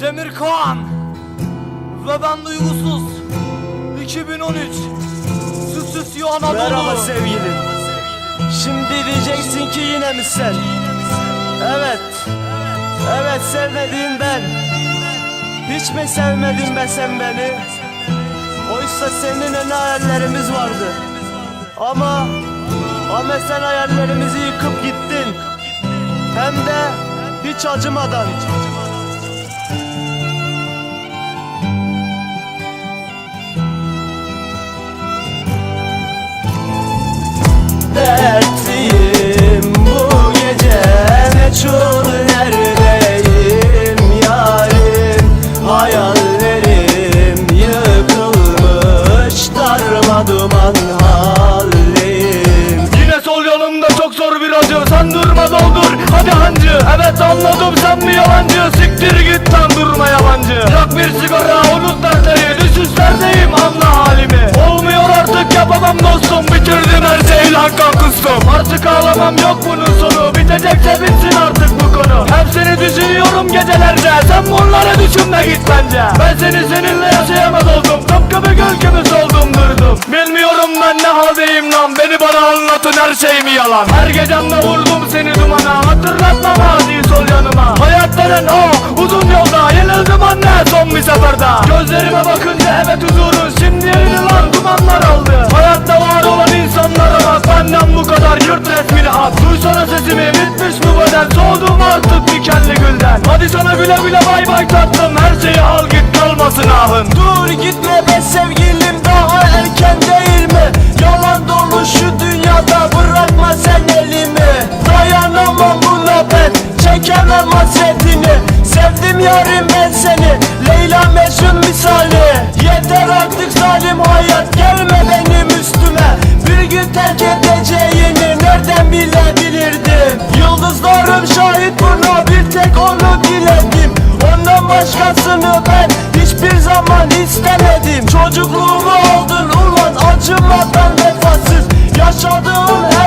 Demir Kaan ve ben duygusuz 2013 Süsüs Anadolu Merhaba sevgilim. Şimdi diyeceksin ki yine mi sen? Evet. Evet sevmediğim ben. Hiç mi sevmedin be sen beni? Oysa seninle ne hayallerimiz vardı. Ama ama sen hayallerimizi yıkıp gittin. Hem de hiç acımadan. Haldeyim Yine sol yolumda çok zor bir acı. Sen durma doldur. Hadi hancı. Evet anladım. Sen mi yalancı? Siktir git lan durma yabancı. Yak bir sigara unut dertleri Düşüşlerdeyim anla halimi. Olmuyor artık yapamam dostum. Bitirdim her şeyi lan kan kustum Artık ağlamam yok bunun sonu. Bitecekse bitsin artık bu konu. Hep seni düşünüyorum gecelerde Sen bunları düşünme git bence. Ben seni seninle yaşayamaz oldum. Tıpkı bir göl gibi soldum durdum. Bilmiyorum ben ne haldeyim lan? Beni bana anlatın her şey yalan. Her gecemde vurdum seni dumana. Hatırlatma maziyi sol yanıma. Hayat denen o uzun yolda. Yenildim anne son bir seferde. Gözlerime bakınca evet huzurun Şimdi elini lan dumanlar aldı. Hayatta var olan insanlara bak Benden bu kadar yırt resmini at. Duysana sesimi bitmiş bu beden. Soğudum artık dikenli gülden. Hadi sana güle güle bay bay tatlım. Her şeyi al git kalmasın ahın Dur gitme be sevgilim yarim ben seni Leyla Mecnun misali. Yeter artık zalim hayat gelme benim üstüme. Bir gün terk edeceğini nereden bilebilirdim? Yıldızlarım şahit buna bir tek onu diledim Ondan başkasını ben hiçbir zaman istemedim. Çocukluğumu aldın ulan acımadan vefasız. Yaşadığım her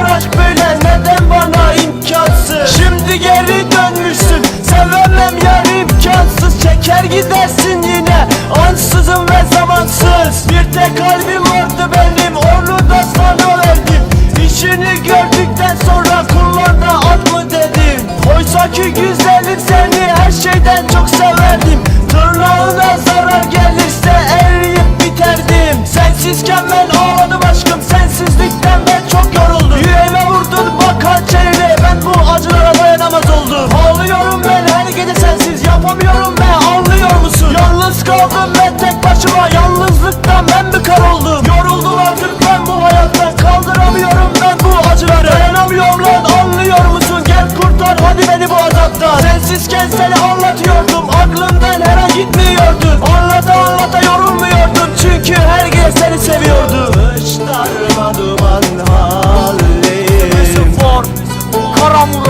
Çeker gidersin yine ansızın ve zamansız. Bir tek kalbim vardı benim onu da sana verdim İşini gördükten sonra kullan da at mı dedim Oysa ki güzelim seni her şeyden çok severdim darma duman haldeyim For Kara Murat